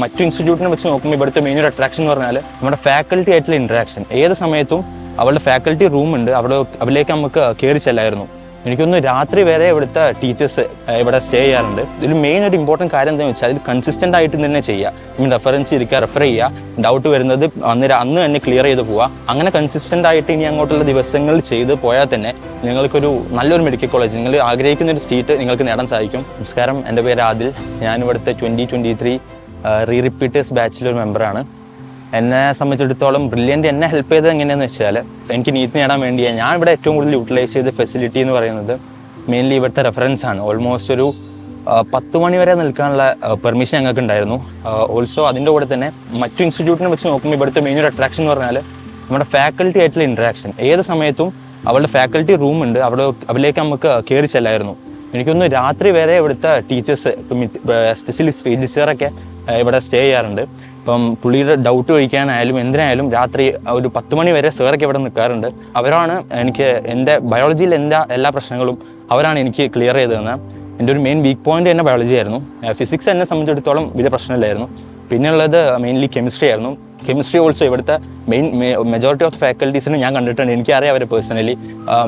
മറ്റു ഇൻസ്റ്റിറ്റ്യൂട്ടിനെ വെച്ച് നോക്കുമ്പോൾ ഇവിടുത്തെ മെയിൻ ഒരു അട്രാക്ഷൻ എന്ന് പറഞ്ഞാൽ നമ്മുടെ ഫാക്കൽറ്റി ആയിട്ടുള്ള ഇൻട്രാക്ഷൻ ഏത് സമയത്തും അവളുടെ ഫാക്കൽറ്റി റൂം ഉണ്ട്. അവിടെ അതിലേക്ക് നമുക്ക് കയറി ചെല്ലായിരുന്നു. എനിക്കൊന്ന് രാത്രി വരെ ഇവിടുത്തെ ടീച്ചേഴ്സ് ഇവിടെ സ്റ്റേ ചെയ്യാറുണ്ട്. ഇതിൽ മെയിൻ ഒരു ഇമ്പോർട്ടന്റ് കാര്യം എന്താണെന്ന് വെച്ചാൽ ഇത് കൺസിസ്റ്റന്റ് ആയിട്ട് തന്നെ ചെയ്യുക മീൻ റെഫറൻസ് ഇരിക്കുക റെഫർ ചെയ്യുക ഡൗട്ട് വരുന്നത് അന്ന് അന്ന് തന്നെ ക്ലിയർ ചെയ്ത് പോവുക അങ്ങനെ കൺസിസ്റ്റന്റ് ആയിട്ട് ഇനി അങ്ങോട്ടുള്ള ദിവസങ്ങളിൽ ചെയ്ത് പോയാൽ തന്നെ നിങ്ങൾക്കൊരു നല്ലൊരു മെഡിക്കൽ കോളേജ് നിങ്ങൾ ആഗ്രഹിക്കുന്ന ഒരു സീറ്റ് നിങ്ങൾക്ക് നേടാൻ സാധിക്കും. നമസ്കാരം. എന്റെ പേര് ആദിൽ. ഞാൻ ഇവിടുത്തെ twenty twenty three re repeaters ബാച്ചിലൊരു മെമ്പറാണ് എന്നെ സംബന്ധിച്ചിടത്തോളം ബ്രില്യന്റ് എന്നെ ഹെൽപ്പ് ചെയ്തത് എങ്ങനെയാണെന്ന് വെച്ചാൽ എനിക്ക് നീറ്റ് നേടാൻ വേണ്ടിയാണ് ഞാൻ ഇവിടെ ഏറ്റവും കൂടുതൽ യൂട്ടിലൈസ് ചെയ്ത ഫെസിലിറ്റി എന്ന് പറയുന്നത് മെയിൻലി ഇവിടുത്തെ റെഫറൻസ് ആണ്. ഓൾമോസ്റ്റ് ഒരു പത്ത് മണി വരെ നിൽക്കാനുള്ള പെർമിഷൻ ഞങ്ങൾക്ക് ഉണ്ടായിരുന്നു. ഓൾസോ അതിന്റെ കൂടെ തന്നെ മറ്റു ഇൻസ്റ്റിറ്റ്യൂട്ടിനെ വെച്ച് നോക്കുമ്പോൾ ഇവിടുത്തെ മെയിൻ ഒരു അട്രാക്ഷൻ എന്ന് പറഞ്ഞാൽ നമ്മുടെ ഫാക്കൽറ്റി ആയിട്ടുള്ള ഇൻട്രാക്ഷൻ ഏത് സമയത്തും അവളുടെ ഫാക്കൽറ്റി റൂം ഉണ്ട്. അവിടെ അതിലേക്ക് നമുക്ക് കയറി ചെല്ലായിരുന്നു. എനിക്കൊന്ന് രാത്രി വരെ ഇവിടുത്തെ ടീച്ചേഴ്സ് സ്പെഷ്യലിസ്റ്റ് രജിസ്റ്ററൊക്കെ ഇവിടെ സ്റ്റേ ചെയ്യാറുണ്ട്. ഇപ്പം പുള്ളിയുടെ ഡൗട്ട് ചോദിക്കാനായാലും എന്തിനായാലും രാത്രി ഒരു പത്ത് മണി വരെ സാറൊക്കെ ഇവിടെ നിൽക്കാറുണ്ട്. അവരാണ് എനിക്ക് എന്റെ ബയോളജിയിൽ എന്റെ എല്ലാ പ്രശ്നങ്ങളും അവരാണ് എനിക്ക് ക്ലിയർ ചെയ്ത് തന്നത് എന്റെ ഒരു മെയിൻ വീക്ക് പോയിന്റ് തന്നെ ബയോളജി ആയിരുന്നു. ഫിസിക്സ് എന്നെ സംബന്ധിച്ചിടത്തോളം വലിയ പ്രശ്നമില്ലായിരുന്നു. പിന്നെയുള്ളത് മെയിൻലി കെമിസ്ട്രി ആയിരുന്നു. കെമിസ്ട്രി ഓൾസോ ഇവിടുത്തെ മെയിൻ മെജോറിറ്റി ഓഫ് ഫാക്കൽറ്റീസിന് ഞാൻ കണ്ടിട്ടുണ്ട്. എനിക്കറിയാം അവരെ പേഴ്സണലി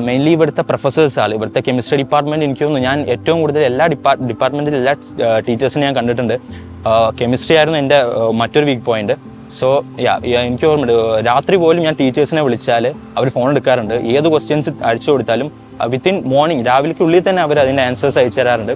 മെയിൻലി ഇവിടുത്തെ പ്രൊഫസേഴ്സ് ആണ്. ഇവിടുത്തെ കെമിസ്ട്രി ഡിപ്പാർട്ട്മെന്റ് എനിക്ക് തോന്നുന്നു ഞാൻ ഏറ്റവും കൂടുതൽ എല്ലാ ഡിപ്പാർട്ട് ഡിപ്പാർട്ട്മെന്റിൽ എല്ലാ ടീച്ചേഴ്സിനെ ഞാൻ കണ്ടിട്ടുണ്ട്. കെമിസ്ട്രി ആയിരുന്നു എന്റെ മറ്റൊരു വീക്ക് പോയിന്റ് സോ യാ എനിക്ക് ഓർമ്മയുണ്ട്. രാത്രി പോലും ഞാൻ ടീച്ചേഴ്സിനെ വിളിച്ചാൽ അവർ ഫോൺ എടുക്കാറുണ്ട്. ഏത് ക്വസ്റ്റ്യൻസ് അടിച്ചു കൊടുത്താലും വിത്തിൻ മോർണിംഗ് രാവിലേക്കുള്ളിൽ തന്നെ അവർ അതിന്റെ ആൻസേഴ്സ് അയച്ചു തരാറുണ്ട്.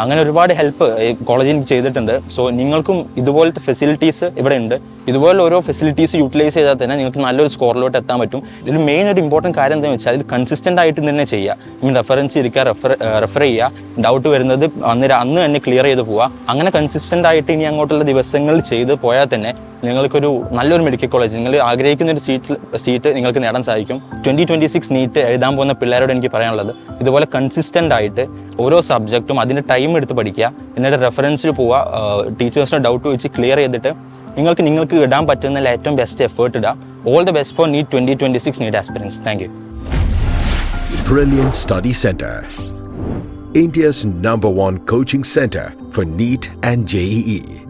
അങ്ങനെ ഒരുപാട് ഹെൽപ്പ് കോളേജിൽ എനിക്ക് ചെയ്തിട്ടുണ്ട്. സോ നിങ്ങൾക്കും ഇതുപോലത്തെ ഫെസിലിറ്റീസ് ഇവിടെ ഉണ്ട്. ഇതുപോലെ ഓരോ ഫെസിലിറ്റീസ് യൂട്ടിലൈസ് ചെയ്താൽ തന്നെ നിങ്ങൾക്ക് നല്ലൊരു സ്കോറിലോട്ട് എത്താൻ പറ്റും. ഇതിൽ മെയിൻ ഒരു ഇമ്പോർട്ടന്റ് കാര്യം എന്താണെന്ന് വെച്ചാൽ ഇത് കൺസിസ്റ്റന്റ് ആയിട്ട് തന്നെ ചെയ്യുക. മീൻ റെഫറൻസ് ഇരിക്കുക റെഫർ റെഫർ ചെയ്യുക. ഡൗട്ട് വരുന്നത് അന്ന് അന്ന് തന്നെ ക്ലിയർ ചെയ്ത് പോവുക. അങ്ങനെ കൺസിസ്റ്റന്റ് ആയിട്ട് ഇനി അങ്ങോട്ടുള്ള ദിവസങ്ങളിൽ ചെയ്ത് പോയാൽ തന്നെ നിങ്ങൾക്കൊരു നല്ലൊരു മെഡിക്കൽ കോളേജ് നിങ്ങൾ ആഗ്രഹിക്കുന്ന ഒരു സീറ്റ് സീറ്റ് നിങ്ങൾക്ക് നേടാൻ സാധിക്കും. ട്വന്റി ട്വന്റി സിക്സ് നീറ്റ് എഴുതാൻ പോകുന്ന പിള്ളേരോട് എനിക്ക് പറയാനുള്ളത് ഇതുപോലെ കൺസിസ്റ്റന്റ് ആയിട്ട് ഓരോ സബ്ജക്റ്റും അതിന്റെ ടൈം എടുത്ത് പഠിക്കുക എന്നിട്ട് റെഫറൻസിൽ പോവുക ടീച്ചേഴ്സിന് ഡൗട്ട് വെച്ച് ക്ലിയർ ചെയ്തിട്ട് നിങ്ങൾക്ക് നിങ്ങൾക്ക് ഇടാൻ പറ്റുന്ന ഏറ്റവും ബെസ്റ്റ് എഫേർട്ട് ഇടുക all the best for NEET twenty twenty six NEET aspirants thank you Brilliant Study Center, India's number one coaching center for NEET and E. JEE.